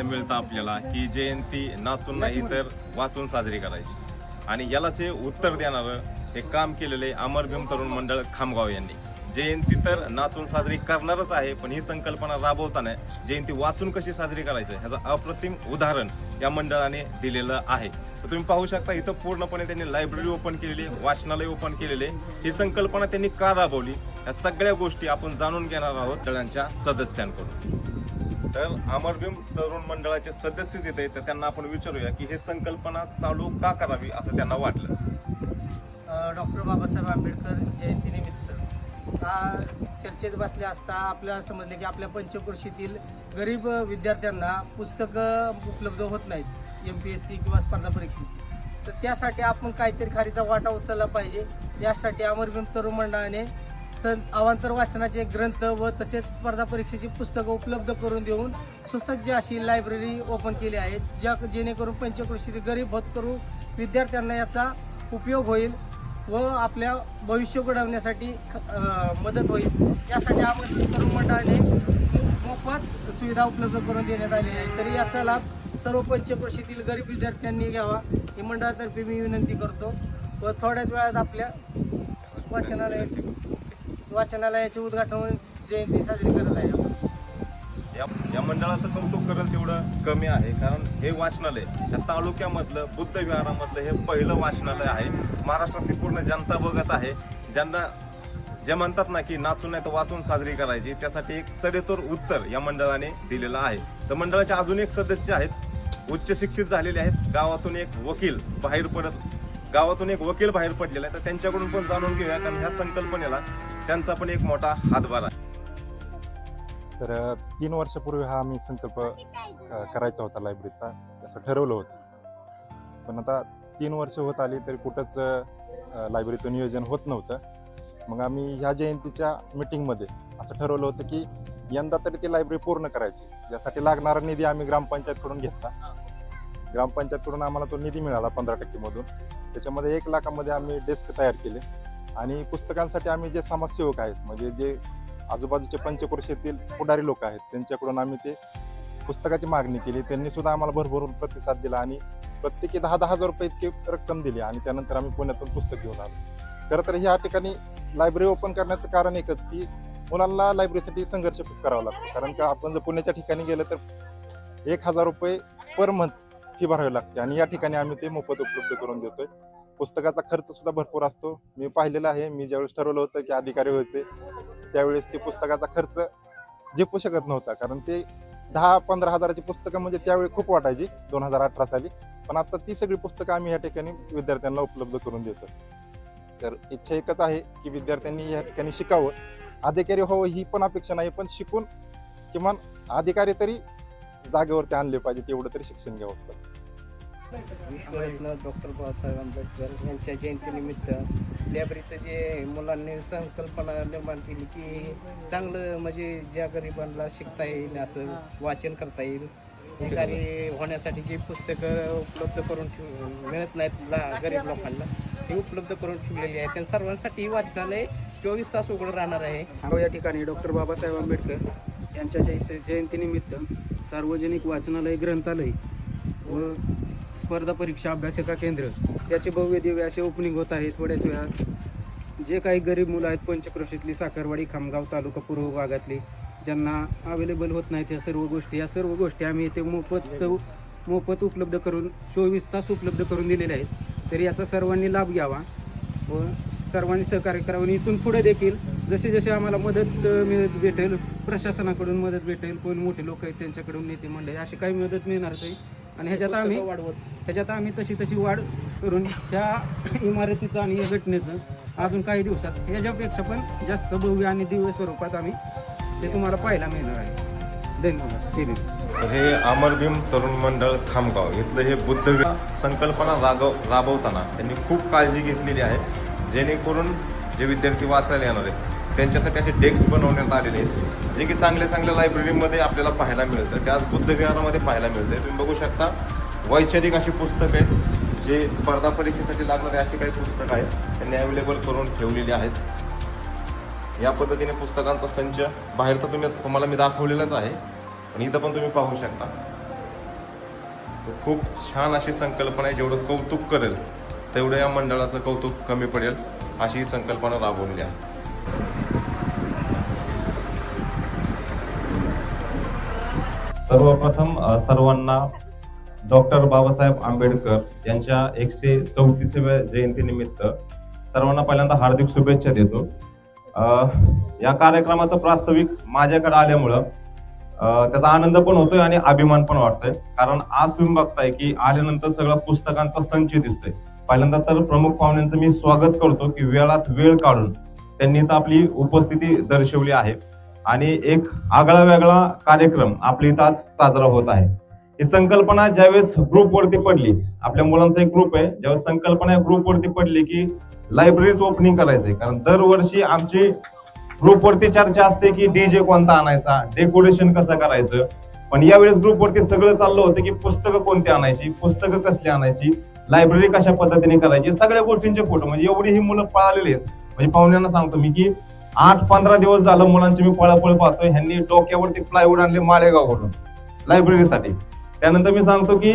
ऐकायला मिळतं आपल्याला की जयंती नाचून नाही तर वाचून साजरी करायची. आणि यालाच हे उत्तर देणारं हे काम केलेले अमर भीम तरुण मंडळ खामगाव यांनी. जयंती तर नाचून साजरी करणारच आहे पण ही संकल्पना राबवताना जयंती वाचून कशी साजरी करायचं ह्याचं अप्रतिम उदाहरण या मंडळाने दिलेलं आहे. तर तुम्ही पाहू शकता इथं पूर्णपणे त्यांनी लायब्ररी ओपन केलेली आहे, वाचनालय ओपन केलेले. ही संकल्पना त्यांनी का राबवली? या सगळ्या गोष्टी आपण जाणून घेणार आहोत मंडळांच्या सदस्यांकडून. तर अमरभीम तरुण मंडळाचे सदस्य तिथे तर त्यांना आपण विचारूया की हे संकल्पना चालू का करावी असं त्यांना वाटलं. डॉक्टर बाबासाहेब आंबेडकर जयंतीनिमित्त. हा चर्चेत बसले असता आपल्याला समजले की आपल्या पंचकृषीतील गरीब विद्यार्थ्यांना पुस्तकं उपलब्ध होत नाहीत एम पी एस सी किंवा स्पर्धा परीक्षेची. तर त्यासाठी आपण काहीतरी खारीचा वाटा उचलला पाहिजे. यासाठी अमरभीम तरुण मंडळाने सं अवांतर वाचनाचे ग्रंथ व तसेच स्पर्धा परीक्षेची पुस्तकं उपलब्ध करून देऊन सुसज्ज अशी लायब्ररी ओपन केली आहे ज्या जेणेकरून पंचकृषीतील गरीब होतकरू विद्यार्थ्यांना याचा उपयोग होईल व आपल्या भविष्य घडवण्यासाठी मदत होईल. यासाठी आमंत्रित तरुण मंडळाने मोफत सुविधा उपलब्ध करून देण्यात आली आहे तरी याचा लाभ सर्व पंचकृषीतील गरीब विद्यार्थ्यांनी घ्यावा ही मंडळातर्फे मी विनंती करतो. व थोड्याच वेळात आपल्या वाचनालयाची वाचनालयाचे उद्घाटन जयंती साजरी करत आहे. या या मंडळाचं कौतुक करेल तेवढं कमी आहे. कारण हे वाचनालय या तालुक्यामधलं बुद्ध विहारामधलं हे पहिलं वाचनालय आहे. महाराष्ट्रातली पूर्ण जनता बघत आहे. ज्यांना जे म्हणतात ना की नाचून नाही तर वाचून साजरी करायची त्यासाठी एक सडेतोर उत्तर या मंडळाने दिलेलं आहे. तर मंडळाचे अजून एक सदस्य आहेत. उच्च शिक्षित झालेले आहेत. गावातून एक वकील बाहेर पडत गावातून एक वकील बाहेर पडलेला आहे. तर त्यांच्याकडून पण जाणून घेऊया. कारण ह्या संकल्पनेला त्यांचा पण एक मोठा हातभार आहे. तर तीन वर्षापूर्वी हा आम्ही संकल्प करायचा होता लायब्ररीचा. असं ठरवलं होतं. पण आता तीन वर्ष होत आली तरी कुठंच लायब्ररीचं नियोजन होत नव्हतं. मग आम्ही ह्या जयंतीच्या मिटिंगमध्ये असं ठरवलं होतं की यंदा तरी ती लायब्ररी पूर्ण करायची. यासाठी लागणारा निधी आम्ही ग्रामपंचायतकडून घेतला. ग्रामपंचायतकडून आम्हाला तो निधी मिळाला पंधरा टक्केमधून त्याच्यामध्ये एक लाखामध्ये आम्ही डेस्क तयार केले. आणि पुस्तकांसाठी आम्ही जे समाजसेवक आहेत म्हणजे जे आजूबाजूचे पंचकृषीतील पुढारी लोक आहेत त्यांच्याकडून आम्ही ते पुस्तकाची मागणी केली. त्यांनी सुद्धा आम्हाला भरभरून प्रतिसाद दिला आणि प्रत्येकी दहा दहा हजार रुपये इतकी रक्कम दिली आणि त्यानंतर आम्ही पुण्यातून पुस्तक घेऊन आलो. खरं तर ह्या ठिकाणी लायब्ररी ओपन करण्याचं कारण एकच की मुलांना लायब्ररीसाठी संघर्ष खूप करावा लागतो. कारण का आपण जर पुण्याच्या ठिकाणी गेलं तर एक हजार रुपये पर मंथ फी भरावी लागते आणि या ठिकाणी आम्ही ते मोफत उपलब्ध करून देतोय. पुस्तकाचा खर्च सुद्धा भरपूर असतो. मी पाहिलेला आहे. मी ज्यावेळेस ठरवलं होतं की अधिकारी होते त्यावेळेस ते पुस्तकाचा खर्च झेपू शकत नव्हता. कारण ते दहा पंधरा हजाराची पुस्तकं म्हणजे त्यावेळी खूप वाटायची दोन हजार अठरा साली. पण आता ती सगळी पुस्तकं आम्ही या ठिकाणी विद्यार्थ्यांना उपलब्ध करून देतो. तर इच्छा एकच आहे की विद्यार्थ्यांनी या ठिकाणी शिकावं. अधिकारी व्हावं ही पण अपेक्षा नाही पण शिकून किमान अधिकारी तरी जागेवरती आणले पाहिजे तेवढं तरी शिक्षण घ्यावं बस. विश्वरत्न डॉक्टर बाबासाहेब आंबेडकर यांच्या जयंतीनिमित्त लायब्ररीचं जे मुलांनी संकल्पना निर्माण केली की चांगलं म्हणजे ज्या गरिबांना शिकता येईल असं वाचन करता येईल ठिकाणी होण्यासाठी जी पुस्तकं उपलब्ध करून ठेव मिळत नाहीत ला गरीब लोकांना ती उपलब्ध करून ठेवलेली आहे त्या सर्वांसाठी वाचनालय चोवीस तास उघडं राहणार आहे. हो, या ठिकाणी डॉक्टर बाबासाहेब आंबेडकर यांच्या जयंती जयंतीनिमित्त सार्वजनिक वाचनालय ग्रंथालय व स्पर्धा परीक्षा अभ्यासिका केंद्र. याचे भव्य दिव्य असे ओपनिंग होत आहे थोड्याच वेळात. जे काही गरीब मुलं आहेत पंचक्रोशीतली साखरवाडी खामगाव तालुका पूर्व भागातली ज्यांना अवेलेबल होत नाहीत या सर्व गोष्टी या सर्व गोष्टी आम्ही इथे मोफत मोफत उपलब्ध करून चोवीस तास उपलब्ध करून दिलेले आहेत. तर याचा सर्वांनी लाभ घ्यावा व सर्वांनी सहकार्य करावं. आणि इथून पुढे देखील जसे जसे आम्हाला मदत मिळत भेटेल प्रशासनाकडून मदत भेटेल कोण मोठे लोक आहेत त्यांच्याकडून नेते मंडळी अशी काही मदत मिळणार नाही. आणि ह्याच्यात आम्ही वाढवत. ह्याच्यात आम्ही तशी तशी वाढ करून ह्या इमारतीचं आणि या घटनेचं अजून काही दिवसात याच्यापेक्षा पण जास्त भव्य आणि दिव्य स्वरूपात आम्ही ते तुम्हाला पाहायला मिळणार आहे. धन्यवाद. तर हे अमरभीम तरुण मंडळ खामगाव इथलं हे बुद्ध संकल्पना रागव राबवताना त्यांनी खूप काळजी घेतलेली आहे. जेणेकरून जे विद्यार्थी वाचायला येणार आहेत त्यांच्यासाठी असे डेस्क बनवण्यात आलेले आहेत. जे की चांगल्या चांगल्या लायब्ररीमध्ये आपल्याला पाहायला मिळतं. त्याच बुद्धविहारामध्ये बुद्ध पाहायला मिळतं तुम्ही बघू शकता वैचारिक अशी पुस्तकं आहेत जे स्पर्धा परीक्षेसाठी लागणारे अशी काही पुस्तकं आहेत त्यांनी अवेलेबल करून ठेवलेली आहेत. या पद्धतीने पुस्तकांचा संच बाहेर तर तुम्ही तुम्हाला मी दाखवलेलाच आहे आणि इथं पण तुम्ही पाहू शकता. खूप छान अशी संकल्पना आहे जेवढं कौतुक करेल तेवढं या मंडळाचं कौतुक कमी पडेल अशी ही संकल्पना राबवली आहे. सर्वप्रथम सर्वांना डॉक्टर बाबासाहेब आंबेडकर यांच्या एकशे चौतीसाव्या जयंतीनिमित्त सर्वांना पहिल्यांदा हार्दिक शुभेच्छा देतो. या कार्यक्रमाचं प्रास्ताविक माझ्याकडे आल्यामुळं त्याचा आनंद पण होतोय आणि अभिमान पण वाटतोय. कारण आज तुम्ही बघताय की आल्यानंतर सगळ्या पुस्तकांचा संच दिसतोय. पहिल्यांदा तर प्रमुख पाहुण्यांचं मी स्वागत करतो की वेळात वेळ काढून त्यांनी तर आपली उपस्थिती दर्शवली आहे. आणि एक आगळा वेगळा कार्यक्रम आपल्या इथं आज साजरा होत आहे. ही संकल्पना ज्यावेळेस ग्रुपवरती पडली आपल्या मुलांचा एक ग्रुप आहे. ज्यावेळेस संकल्पना ग्रुपवरती पडली की लायब्ररीच ओपनिंग करायचंय. कारण दरवर्षी आमची ग्रुपवरती चर्चा असते की डीजे कोणता आणायचा डेकोरेशन कसं करायचं. पण यावेळेस ग्रुपवरती सगळं चाललं होतं की पुस्तकं कोणती आणायची पुस्तकं कसली आणायची लायब्ररी कशा पद्धतीने करायची सगळ्या गोष्टींचे फोटो म्हणजे एवढी ही मुलं पळालेली आहेत. म्हणजे पाहुण्यांना सांगतो मी की आठ पंधरा दिवस झालं मुलांची मी पळापळ पाहतोय. ह्यांनी डोक्यावरती प्लायवूड आणले माळेगावकडून लायब्ररीसाठी त्यानंतर मी सांगतो की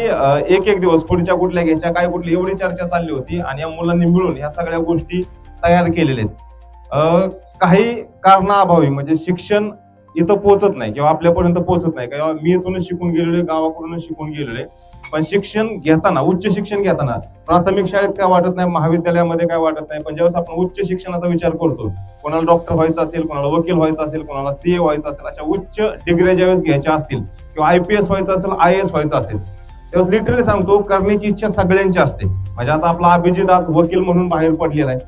एक एक दिवस पुढच्या कुठल्या घ्यायच्या काय कुठली एवढी चर्चा चालली होती आणि या मुलांनी मिळून ह्या सगळ्या गोष्टी तयार केलेल्या आहेत. काही कारणाअभावी म्हणजे शिक्षण इथं पोहोचत नाही किंवा आपल्यापर्यंत पोहोचत नाही. किंवा मी इथूनच शिकून गेलेलो आहे, गावाकडूनच शिकून गेलेलो आहे. पण शिक्षण घेताना उच्च शिक्षण घेताना प्राथमिक शाळेत काय वाटत नाही महाविद्यालयामध्ये काय वाटत नाही पण ज्यावेळेस आपण उच्च शिक्षणाचा विचार करतो कोणाला डॉक्टर व्हायचं असेल कोणाला वकील व्हायचं असेल कोणाला सीए व्हायचं असेल अशा उच्च डिग्र्या ज्यावेळेस घ्यायच्या असतील किंवा आय पी एस व्हायचं असेल आय एस व्हायचं असेल त्यावेळेस लिटरली सांगतो करण्याची इच्छा सगळ्यांची असते. म्हणजे आता आपला अभिजित आज वकील म्हणून बाहेर पडलेला आहे.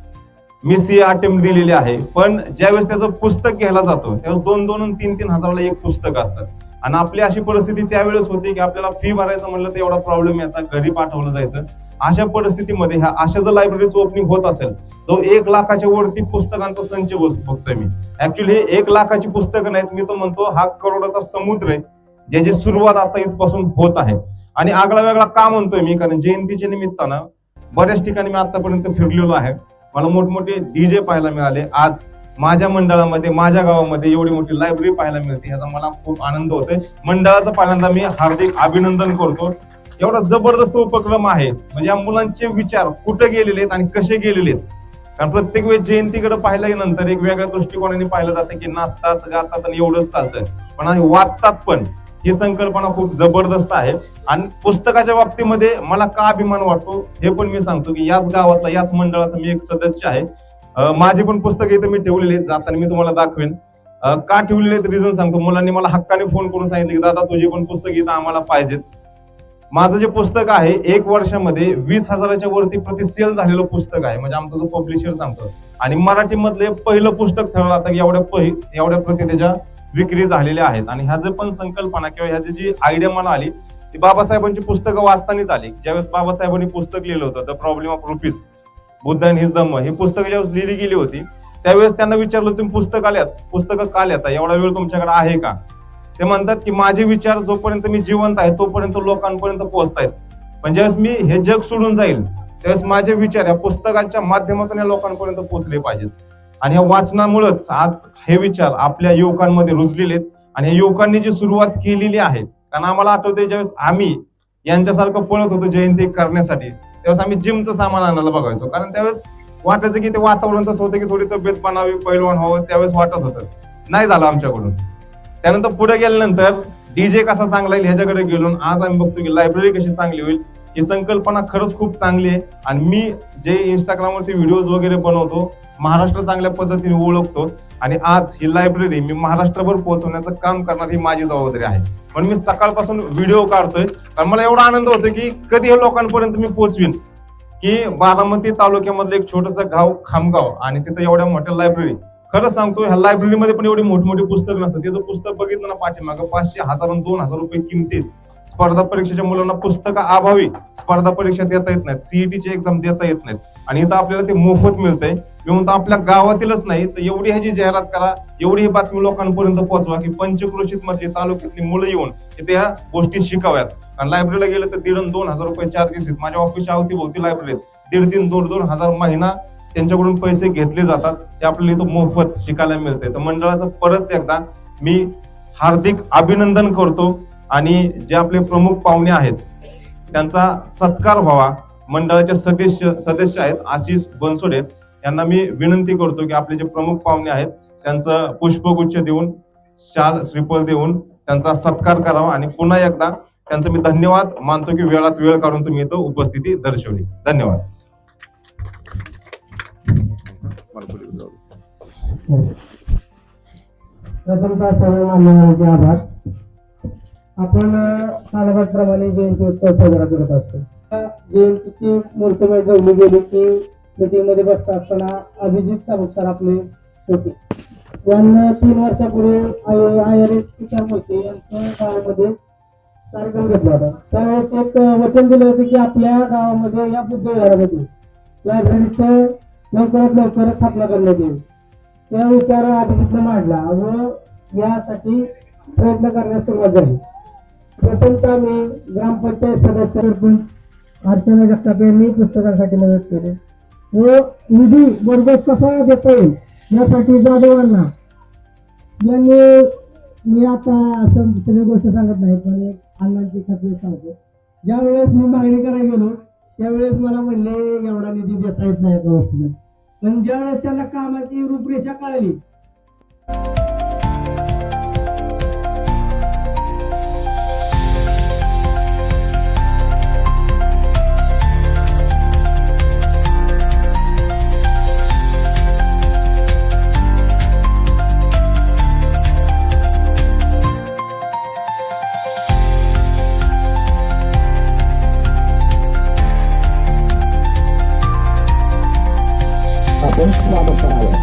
मी सीए अटेम्प्ट दिलेली आहे पण ज्यावेळेस त्याचं पुस्तक घ्यायला जातो त्यावेळेस दोन दोन तीन तीन हजाराला एक पुस्तक असतं आणि आपली अशी परिस्थिती त्यावेळेस होती की आपल्याला फी भरायचं म्हणलं तर एवढा प्रॉब्लेम याचा. घरी पाठवलं जायचं. अशा परिस्थितीमध्ये ह्या अशा जर लायब्ररीचं ओपनिंग होत असेल जो एक लाखाच्या वरती पुस्तकांचा संच बघतोय मी. ऍक्च्युली हे एक लाखाची पुस्तकं नाहीत. मी तो म्हणतो हा करोडाचा समुद्र आहे ज्याची सुरुवात आता इथपासून होत आहे. आणि आगळा वेगळा का म्हणतोय मी? कारण जयंतीच्या निमित्तानं बऱ्याच ठिकाणी मी आतापर्यंत फिरलेलो आहे. मला मोठमोठे डीजे पाहायला मिळाले. आज माझ्या मंडळामध्ये माझ्या गावामध्ये एवढी मोठी लायब्ररी पाहायला मिळते ह्याचा मला खूप आनंद होतोय. मंडळाचं पहिल्यांदा मी हार्दिक अभिनंदन करतो. एवढा जबरदस्त उपक्रम आहे. म्हणजे या मुलांचे विचार कुठे गेलेले आहेत आणि कसे गेलेले आहेत? कारण प्रत्येक वेळेस जयंतीकडे पाहिल्या नंतर एक वेगळ्या दृष्टिकोनाने पाहिलं जातं की नाचतात गातात आणि एवढंच चालतं पण आणि वाचतात पण. ही संकल्पना खूप जबरदस्त आहे. आणि पुस्तकाच्या बाबतीमध्ये मला का अभिमान वाटतो हे पण मी सांगतो की याच गावातला याच मंडळाचा मी एक सदस्य आहे. माझी पण पुस्तक इथं मी ठेवलेली आहेत जाताना मी तुम्हाला दाखवेन. का ठेवलेले आहेत रिझन सांगतो. मुलांनी मला हक्काने फोन करून सांगितले की दादा तुझी पण पुस्तक इथं आम्हाला पाहिजेत. माझं जे पुस्तक आहे एक वर्षामध्ये वीस हजाराच्या वरती प्रति सेल झालेलं पुस्तक आहे. म्हणजे आमचा जो पब्लिशर सांगतो. आणि मराठीमधले पहिलं पुस्तक ठरलं आता की एवढ्या पहि- एवढ्या प्रति त्याच्या विक्री झालेल्या आहेत. आणि ह्याचं पण संकल्पना किंवा ह्याची जी आयडिया मला आली ती बाबासाहेबांची पुस्तकं वाचतानाच आली. ज्यावेळेस बाबासाहेबांनी पुस्तक लिहिलं होतं the problem of rupees Buddha and his Dhamma. ही पुस्तकं ज्यावेळेस लिहिली गेली होती त्यावेळेस त्यांना विचारलं तुम्ही पुस्तक आल्यात? पुस्तकं का लिहता एवढा वेळ तुमच्याकडे आहे का? ते म्हणतात की माझे विचार जोपर्यंत मी जिवंत आहे तोपर्यंत लोकांपर्यंत पोहोचतायत. पण ज्यावेळेस मी हे जग सोडून जाईल त्यावेळेस माझे विचार या पुस्तकांच्या माध्यमातून या लोकांपर्यंत पोहोचले पाहिजेत. आणि या वाचनामुळेच आज हे विचार आपल्या युवकांमध्ये रुजलेले आहेत. आणि या युवकांनी जी सुरुवात केलेली आहे कारण आम्हाला आठवते ज्यावेळेस आम्ही यांच्यासारखं पळत होतो जयंती करण्यासाठी त्यावेळेस आम्ही जिमचं सामान आणायला बघायचो. कारण त्यावेळेस वाटायचं की ते वातावरण तसं होतं की थोडी तब्येत बनावी पैलवान व्हावं त्यावेळेस वाटत होतं. नाही झालं आमच्याकडून. त्यानंतर पुढे गेल्यानंतर डीजे कसा चांगला येईल ह्याच्याकडे गेलो आणि आज आम्ही बघतो की लायब्ररी कशी चांगली होईल ही संकल्पना खरंच खूप चांगली आहे. आणि मी जे इंस्टाग्रामवरती व्हिडिओज वगैरे बनवतो महाराष्ट्र चांगल्या पद्धतीने ओळखतो आणि आज ही लायब्ररी मी महाराष्ट्रभर पोहोचवण्याचं काम करणार ही माझी जबाबदारी आहे. म्हणून मी सकाळपासून व्हिडिओ काढतोय. कारण मला एवढा आनंद होतो की कधी हे लोकांपर्यंत मी पोहोचवीन? की बारामती तालुक्यामधलं एक छोटस गाव खामगाव आणि तिथं एवढ्या मोठ्या लायब्ररी खरं सांगतो ह्या लायब्ररीमध्ये पण एवढी मोठमोठी पुस्तक नसतात. त्याचं पुस्तक बघितलं ना पाठीमागं पाचशे हजार दोन हजार रुपये किमतीत स्पर्धा परीक्षेच्या मुलांना पुस्तकं अभावी. स्पर्धा परीक्षा देता येत नाहीत. सीईटीची एक्झाम देता येत नाहीत. आणि इथं आपल्याला ते मोफत मिळतंय. मी म्हणतो आपल्या गावातीलच नाही तर एवढी ह्याची जाहिरात करा एवढी ही बातमी लोकांपर्यंत पोहोचवा की पंचक्रोशीत मधली तालुक्यातली मुलं येऊन इथे ह्या गोष्टी शिकाव्यात. कारण लायब्ररीला गेलं तर दीड दोन हजार रुपये चार्जेस आहेत. माझ्या ऑफिसच्या अवतीभोवती लायब्ररीत दीड तीन दोन दोन हजार महिना त्यांच्याकडून पैसे घेतले जातात. ते आपल्याला इथं मोफत शिकायला मिळते तर मंडळाचं परत एकदा मी हार्दिक अभिनंदन करतो. आणि जे आपले प्रमुख पाहुणे आहेत त्यांचा सत्कार व्हावा. मंडळाचे सदस्य सदस्य आहेत आशिष बनसोडे. यांना मी विनंती करतो की आपले जे प्रमुख पाहुणे आहेत त्यांचं पुष्पगुच्छ देऊन शाल श्रीफळ देऊन त्यांचा सत्कार करावा आणि पुन्हा एकदा त्यांचं मी धन्यवाद मानतो की वेळात वेळ काढून तुम्ही इथं उपस्थिती दर्शवली. धन्यवाद. प्रथमतः सर्व आभार. आपण सालाबादप्रमाणे जयंती उत्सव साजरा करत असतो. जयंतीची मूर्तिमय ठेवली गेली की मीटिंगमध्ये बसता असताना अभिजित साबुकसर आपले होते. यांना तीन वर्षापूर्वी आय आय आर एस मूर्ती यांच्या गावामध्ये कार्यक्रम घेतला होता. त्यावेळेस एक वचन दिलं होतं की आपल्या गावामध्ये या बुद्ध विहारामध्ये लायब्ररीचं लवकरात लवकर स्थापना करण्यात येईल. त्या विचार अभिजितनं मांडला व यासाठी प्रयत्न करण्यास सुरुवात झाली. प्रथमतः मी ग्रामपंचायत सदस्य अर्चना जगताप यांनी पुस्तकांसाठी मदत केली. व निधी बरोबर कसा देता येईल यासाठी जाधवांना यांनी मी आता असं सगळी गोष्ट सांगत नाही पण एक अण्णांची खासियत सांगतो. ज्या वेळेस मी मागणी करायला गेलो त्यावेळेस मला म्हणले एवढा निधी देता येत नाही व्यवस्थित. पण ज्यावेळेस त्याला त्यांना कामाची रूपरेषा कळली त्यावेळेस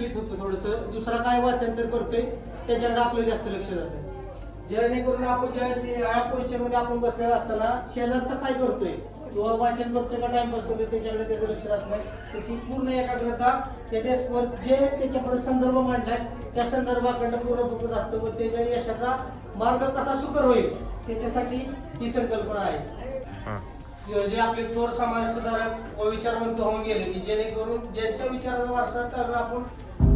विचलित होतं थोडस. दुसरा काय वाचन तर करतोय त्याच्याकडे आपलं जास्त लक्ष जातं. जेणेकरून आपण ज्यावेळेस ह्या पोझिशनमध्ये आपण बसलेला असताना शेजारचं काय करतोय? किंवा वाचन करतोय का टाइमपास करतोय त्याच्याकडे त्याचं लक्ष राहत नाही. त्याची पूर्ण एकाग्रता त्या डेस्कवर जे त्याच्याकडे संदर्भ मांडलाय त्या संदर्भाकडनं पूर्ण फोकस असतो व त्याच्या यशाचा मार्ग कसा सुकर होईल त्याच्यासाठी ही संकल्पना आहे. जे आपले थोर समाज सुधारक व विचारवंत होऊन गेले की जेणेकरून ज्यांच्या विचाराचा वारसा चालू आपण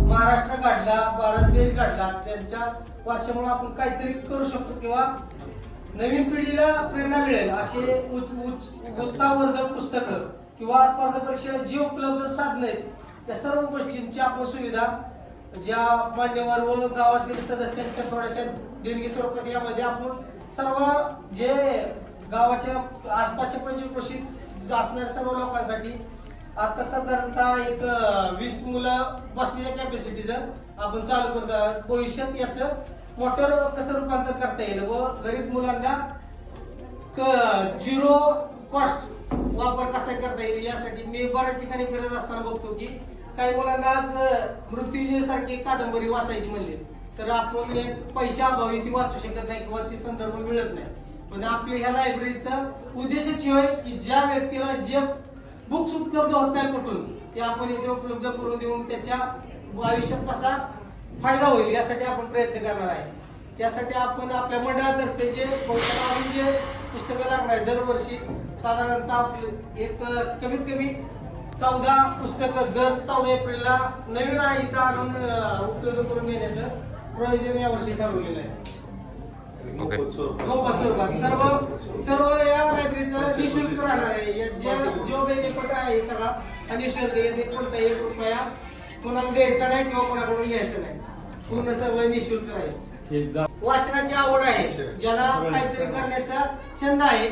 महाराष्ट्र काढला भारत देश काढला त्यांच्या वारशामुळे आपण काहीतरी करू शकतो किंवा नवीन पिढीला प्रेरणा मिळेल असे उत्साहवर्धक पुस्तकं किंवा स्पर्धा परीक्षेला जी उपलब्ध साधने त्या सर्व गोष्टींची आपण सुविधा ज्या मान्यवर व गावातील सदस्यांच्या थोड्याशा देणगी स्वरूपात यामध्ये आपण सर्व जे गावाच्या आसपासच्या पंचकृषीत असणाऱ्या सर्व लोकांसाठी आता साधारणतः एक वीस मुलं बसलेल्या कॅपॅसिटीचं आपण चालू करतो आहोत. भविष्यात याचं मोटर कसं रूपांतर करता येईल व गरीब मुलांना झिरो कॉस्ट वापर कसा करता येईल यासाठी मी बऱ्याच ठिकाणी फिरत असताना बघतो की काही मुलांना आज मृत्यूंजय सारखी कादंबरी वाचायची म्हणली तर आपण एक पैशा अभावी ती वाचू शकत नाही किंवा ती संदर्भ मिळत नाही पण आपल्या ह्या लायब्ररीचा उद्देशच होय की ज्या व्यक्तीला जे बुक्स उपलब्ध होत नाही कुठून? ते आपण इथे उपलब्ध करून देऊन त्याच्या आयुष्यात कसा फायदा होईल यासाठी आपण प्रयत्न करणार आहे. त्यासाठी आपण आपल्या मंडळातर्फे जे अजून जे पुस्तकं लागणार आहे दरवर्षी साधारणतः आपले एक कमीत कमी चौदा पुस्तकं दर चौदा एप्रिलला नवीन आहे इथं आणून उपलब्ध करून देण्याचं प्रयोजन यावर्षी ठरवलेलं आहे. मोफत स्वरूपात सर्व सर्व या लायब्ररीचं निशुल्क राहणार आहे. या जे जो बेनिफिट आहे सगळा. हा निशुल्क येथे कोणताही एक रुपया कोणाला द्यायचा नाही किंवा कोणाकडून घ्यायचं नाही. पूर्ण सवय निशुल्क राहील. वाचनाची आवड आहे. ज्याला काहीतरी करण्याचा छंद आहे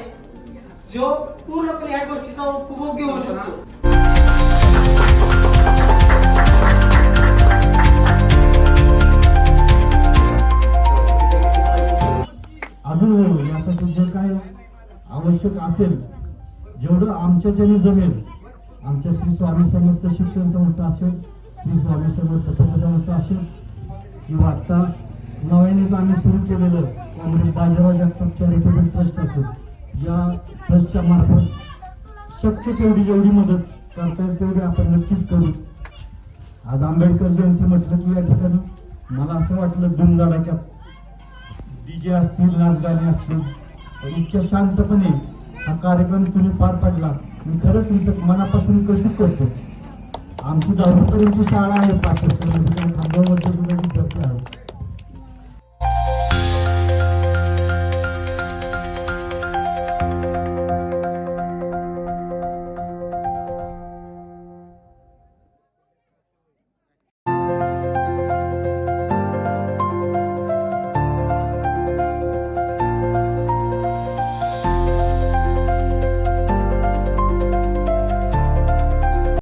जो पूर्णपणे ह्या गोष्टीचा उपभोग घेऊ शकतो. अजून याचा जे काय आवश्यक असेल जेवढं आमच्याच्याने जमेल आमच्या श्री स्वामी समर्थ शिक्षण संस्था असेल श्री स्वामी समर्थ पदसंस्था असेल. किंवा आत्ता नव्यानेच आम्ही सुरू केलेलं comrade Bajirao Jagtap charitable trust असेल. या ट्रस्टच्या मार्फत शक्य तेवढी जेवढी मदत करता येईल तेवढी आपण नक्कीच करू. आज आंबेडकर जयंती म्हटलं की या ठिकाणी मला असं वाटलं धुमधडाक्यात डीजे असतील नाचगाणे असतील इतक्या शांतपणे हा कार्यक्रम तुम्ही पार पाडला. मी खरंच तुमचं मनापासून कौतुक करतो. आमची दहावीपर्यंतची शाळा आहे पाच